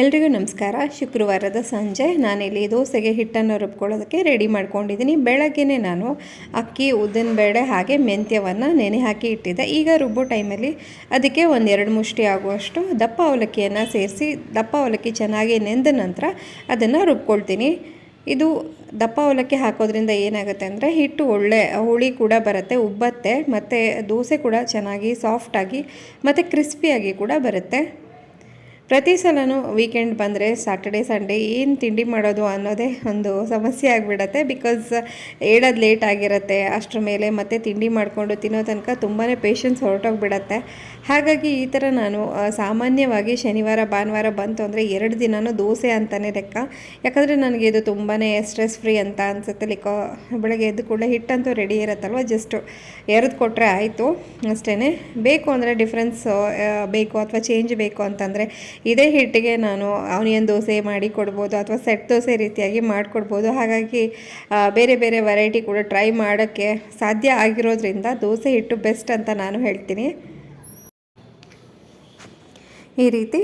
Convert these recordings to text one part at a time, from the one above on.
ಎಲ್ರಿಗೂ ನಮಸ್ಕಾರ. ಶುಕ್ರವಾರದ ಸಂಜೆ. ನಾನಿಲ್ಲಿ ದೋಸೆಗೆ ಹಿಟ್ಟನ್ನು ರುಬ್ಕೊಳ್ಳೋದಕ್ಕೆ ರೆಡಿ ಮಾಡ್ಕೊಂಡಿದ್ದೀನಿ. ಬೆಳಗ್ಗೆನೇ ನಾನು ಅಕ್ಕಿ, ಉದ್ದಿನ ಬೇಳೆ ಹಾಗೆ ಮೆಂತ್ಯವನ್ನು ನೆನೆ ಹಾಕಿ ಇಟ್ಟಿದ್ದೆ. ಈಗ ರುಬ್ಬೋ ಟೈಮಲ್ಲಿ ಅದಕ್ಕೆ ಒಂದೆರಡು ಮುಷ್ಟಿ ಆಗುವಷ್ಟು ದಪ್ಪ ಅವಲಕ್ಕಿಯನ್ನು ಸೇರಿಸಿ, ದಪ್ಪ ಅವಲಕ್ಕಿ ಚೆನ್ನಾಗಿ ನೆಂದ ನಂತರ ಅದನ್ನು ರುಬ್ಕೊಳ್ತೀನಿ. ಇದು ದಪ್ಪ ಅವಲಕ್ಕಿ ಹಾಕೋದ್ರಿಂದ ಏನಾಗುತ್ತೆ ಅಂದರೆ ಹಿಟ್ಟು ಒಳ್ಳೆ, ಹುಳಿ ಕೂಡ ಬರುತ್ತೆ, ಉಬ್ಬತ್ತೆ, ಮತ್ತು ದೋಸೆ ಕೂಡ ಚೆನ್ನಾಗಿ ಸಾಫ್ಟಾಗಿ ಮತ್ತು ಕ್ರಿಸ್ಪಿಯಾಗಿ ಕೂಡ ಬರುತ್ತೆ. ಪ್ರತಿ ಸಲನೂ ವೀಕೆಂಡ್ ಬಂದರೆ ಸ್ಯಾಟರ್ಡೇ ಸಂಡೇ ಏನು ತಿಂಡಿ ಮಾಡೋದು ಅನ್ನೋದೇ ಒಂದು ಸಮಸ್ಯೆ ಆಗಿಬಿಡತ್ತೆ ಬಿಕಾಸ್ ಹೇಳೋದು ಲೇಟ್ ಆಗಿರುತ್ತೆ, ಅಷ್ಟರ ಮೇಲೆ ಮತ್ತೆ ತಿಂಡಿ ಮಾಡಿಕೊಂಡು ತಿನ್ನೋ ತನಕ ತುಂಬಾ ಪೇಷನ್ಸ್ ಹೊರಟೋಗ್ಬಿಡತ್ತೆ. ಹಾಗಾಗಿ ಈ ಥರ ನಾನು ಸಾಮಾನ್ಯವಾಗಿ ಶನಿವಾರ, ಭಾನುವಾರ ಬಂತು ಅಂದರೆ ಎರಡು ದಿನವೂ ದೋಸೆ ಅಂತಲೇ ಲೆಕ್ಕ. ಯಾಕಂದರೆ ನನಗೆ ಇದು ತುಂಬಾ ಸ್ಟ್ರೆಸ್ ಫ್ರೀ ಅಂತ ಅನಿಸುತ್ತೆ. ಲೈಕ್ ಬೆಳಗ್ಗೆ ಎದ್ದು ಕೂಡ ಹಿಟ್ಟಂತೂ ರೆಡಿ ಇರುತ್ತಲ್ವ? ಜಸ್ಟು ಎರೆದು ಕೊಟ್ಟರೆ ಆಯಿತು ಅಷ್ಟೇ ಬೇಕು ಅಂದರೆ ಡಿಫ್ರೆನ್ಸ್ ಬೇಕು ಅಥವಾ ಚೇಂಜ್ ಬೇಕು ಅಂತಂದರೆ ಇದೇ ಹಿಟ್ಟಿಗೆ ನಾನು ಆನಿಯನ್ ದೋಸೆ ಮಾಡಿ ಕೊಡ್ಬೋದು ಅಥವಾ ಸೆಟ್ ದೋಸೆ ರೀತಿಯಾಗಿ ಮಾಡಿಕೊಡ್ಬೋದು. ಹಾಗಾಗಿ ಬೇರೆ ಬೇರೆ ವೆರೈಟಿ ಕೂಡ ಟ್ರೈ ಮಾಡೋಕ್ಕೆ ಸಾಧ್ಯ ಆಗಿರೋದ್ರಿಂದ ದೋಸೆ ಹಿಟ್ಟು ಬೆಸ್ಟ್ ಅಂತ ನಾನು ಹೇಳ್ತೀನಿ. ಈ ರೀತಿ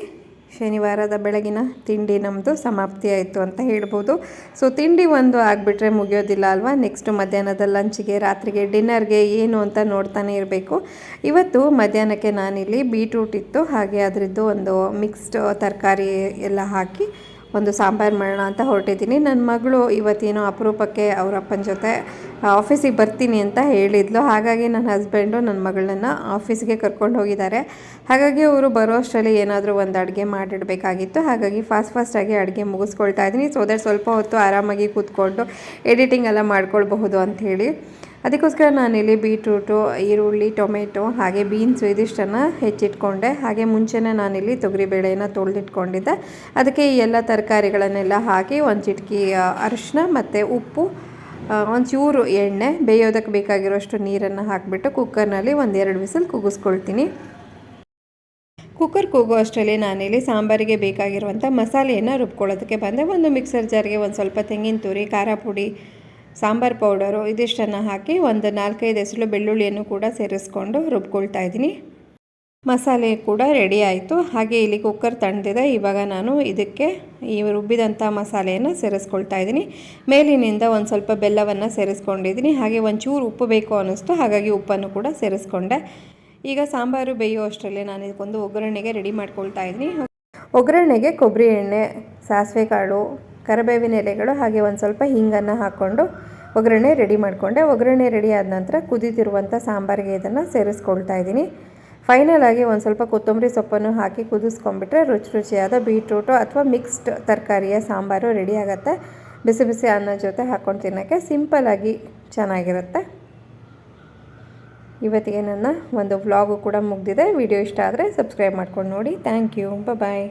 ಶನಿವಾರದ ಬೆಳಗಿನ ತಿಂಡಿ ನಮ್ಮದು ಸಮಾಪ್ತಿ ಆಯಿತು ಅಂತ ಹೇಳ್ಬೋದು. ಸೊ ತಿಂಡಿ ಒಂದು ಆಗಿಬಿಟ್ರೆ ಮುಗಿಯೋದಿಲ್ಲ ಅಲ್ವಾ? ನೆಕ್ಸ್ಟ್ ಮಧ್ಯಾಹ್ನದ ಲಂಚ್ಗೆ, ರಾತ್ರಿಗೆ, ಡಿನ್ನರ್ಗೆ ಏನು ಅಂತ ನೋಡ್ತಾನೆ ಇರಬೇಕು. ಇವತ್ತು ಮಧ್ಯಾಹ್ನಕ್ಕೆ ನಾನಿಲ್ಲಿ ಬೀಟ್ರೂಟ್ ಇತ್ತು. ಹಾಗೆ ಅದರದ್ದು ಒಂದು ಮಿಕ್ಸ್ಡ್ ತರಕಾರಿ ಎಲ್ಲ ಹಾಕಿ ಒಂದು ಸಾಂಬಾರು ಮಾಡೋಣ ಅಂತ ಹೊರಟಿದ್ದೀನಿ. ನನ್ನ ಮಗಳು ಇವತ್ತೇನೋ ಅಪರೂಪಕ್ಕೆ ಅವರಪ್ಪನ ಜೊತೆ ಆಫೀಸಿಗೆ ಬರ್ತೀನಿ ಅಂತ ಹೇಳಿದ್ಲು. ಹಾಗಾಗಿ ನನ್ನ ಹಸ್ಬೆಂಡು ನನ್ನ ಮಗಳನ್ನ ಆಫೀಸ್ಗೆ ಕರ್ಕೊಂಡು ಹೋಗಿದ್ದಾರೆ. ಹಾಗಾಗಿ ಅವರು ಬರೋ ಅಷ್ಟರಲ್ಲಿ ಏನಾದರೂ ಒಂದು ಅಡುಗೆ ಮಾಡಿಡಬೇಕಾಗಿತ್ತು. ಹಾಗಾಗಿ ಫಾಸ್ಟ್ ಫಾಸ್ಟಾಗಿ ಅಡುಗೆ ಮುಗಿಸ್ಕೊಳ್ತಾ ಇದ್ದೀನಿ. ಸೊ ದಟ್ ಸ್ವಲ್ಪ ಹೊತ್ತು ಆರಾಮಾಗಿ ಕೂತ್ಕೊಂಡು ಎಡಿಟಿಂಗ್ ಎಲ್ಲ ಮಾಡ್ಕೊಳ್ಬಹುದು ಅಂಥೇಳಿ ಅದಕ್ಕೋಸ್ಕರ ನಾನಿಲ್ಲಿ ಬೀಟ್ರೂಟು, ಈರುಳ್ಳಿ, ಟೊಮೆಟೊ, ಹಾಗೆ ಬೀನ್ಸು ಇದಿಷ್ಟನ್ನು ಹೆಚ್ಚಿಟ್ಕೊಂಡೆ. ಹಾಗೆ ಮುಂಚೆನೇ ನಾನಿಲ್ಲಿ ತೊಗರಿಬೇಳೆನ ತೊಳೆದಿಟ್ಕೊಂಡಿದ್ದೆ. ಅದಕ್ಕೆ ಈ ಎಲ್ಲ ತರಕಾರಿಗಳನ್ನೆಲ್ಲ ಹಾಕಿ ಒಂದು ಚಿಟಕಿ ಅರಿಶಿನ ಮತ್ತು ಉಪ್ಪು ಒಂಚೂರು ಎಣ್ಣೆ ಬೇಯೋದಕ್ಕೆ ಬೇಕಾಗಿರೋಷ್ಟು ನೀರನ್ನು ಹಾಕಿಬಿಟ್ಟು ಕುಕ್ಕರ್ನಲ್ಲಿ ಒಂದೆರಡು ವಿಸಿಲ್ ಕೂಗಿಸ್ಕೊಳ್ತೀನಿ ಕುಕ್ಕರ್ ಕೂಗೋ ಅಷ್ಟರಲ್ಲಿ ನಾನಿಲ್ಲಿ ಸಾಂಬಾರಿಗೆ ಬೇಕಾಗಿರುವಂಥ ಮಸಾಲೆಯನ್ನು ರುಬ್ಕೊಳ್ಳೋದಕ್ಕೆ ಬಂದೆ. ಒಂದು ಮಿಕ್ಸರ್ ಜಾರ್ಗೆ ಒಂದು ಸ್ವಲ್ಪ ತೆಂಗಿನ ತುರಿ, ಖಾರ ಪುಡಿ ಸಾಂಬಾರು ಪೌಡರು ಇದಿಷ್ಟನ್ನು ಹಾಕಿ ಒಂದು ನಾಲ್ಕೈದು ಹೆಸರು ಬೆಳ್ಳುಳ್ಳಿಯನ್ನು ಕೂಡ ಸೇರಿಸ್ಕೊಂಡು ರುಬ್ಕೊಳ್ತಾ ಇದ್ದೀನಿ. ಮಸಾಲೆ ಕೂಡ ರೆಡಿ ಆಯಿತು. ಹಾಗೆ ಇಲ್ಲಿ ಕುಕ್ಕರ್ ತಣ್ಣದಿದೆ ಇವಾಗ ನಾನು ಇದಕ್ಕೆ ಈ ರುಬ್ಬಿದಂಥ ಮಸಾಲೆಯನ್ನು ಸೇರಿಸ್ಕೊಳ್ತಾ ಇದ್ದೀನಿ. ಮೇಲಿನಿಂದ ಒಂದು ಸ್ವಲ್ಪ ಬೆಲ್ಲವನ್ನು ಸೇರಿಸ್ಕೊಂಡಿದ್ದೀನಿ. ಹಾಗೆ ಒಂಚೂರು ಉಪ್ಪು ಬೇಕು ಅನ್ನಿಸ್ತು. ಹಾಗಾಗಿ ಉಪ್ಪನ್ನು ಕೂಡ ಸೇರಿಸ್ಕೊಂಡೆ. ಈಗ ಸಾಂಬಾರು ಬೇಯೋ ನಾನು ಇದಕ್ಕೊಂದು ಒಗ್ಗರಣೆಗೆ ರೆಡಿ ಮಾಡ್ಕೊಳ್ತಾ ಇದ್ದೀನಿ. ಒಗ್ಗರಣೆಗೆ ಕೊಬ್ಬರಿ ಎಣ್ಣೆ ಸಾಸಿವೆ ಕಾಳು ಕರಿಬೇವಿನ ಎಲೆಗಳು ಹಾಗೆ ಒಂದು ಸ್ವಲ್ಪ ಹಿಂಗನ್ನು ಹಾಕ್ಕೊಂಡು ಒಗ್ಗರಣೆ ರೆಡಿ ಮಾಡಿಕೊಂಡೆ. ಒಗ್ಗರಣೆ ರೆಡಿ ಆದ ನಂತರ ಕುದಿತಿರುವಂಥ ಸಾಂಬಾರಿಗೆ ಇದನ್ನು ಸೇರಿಸ್ಕೊಳ್ತಾ ಇದ್ದೀನಿ. ಫೈನಲ್ ಆಗಿ ಒಂದು ಸ್ವಲ್ಪ ಕೊತ್ತಂಬರಿ ಸೊಪ್ಪನ್ನು ಹಾಕಿ ಕುದಿಸ್ಕೊಂಡ್ಬಿಟ್ರೆ ರುಚಿ ರುಚಿಯಾದ ಬೀಟ್ರೂಟು ಅಥವಾ ಮಿಕ್ಸ್ಡ್ ತರಕಾರಿಯ ಸಾಂಬಾರು ರೆಡಿ ಆಗುತ್ತೆ. ಬಿಸಿ ಬಿಸಿ ಅನ್ನ ಜೊತೆ ಹಾಕ್ಕೊಂಡು ತಿನ್ನೋಕ್ಕೆ ಸಿಂಪಲ್ಲಾಗಿ ಚೆನ್ನಾಗಿರುತ್ತೆ. ಇವತ್ತಿಗೆ ನನ್ನ ಒಂದು ವ್ಲಾಗು ಕೂಡ ಮುಗಿದಿದೆ. ವಿಡಿಯೋ ಇಷ್ಟ ಆದರೆ ಸಬ್ಸ್ಕ್ರೈಬ್ ಮಾಡ್ಕೊಂಡು ನೋಡಿ. Thank you bye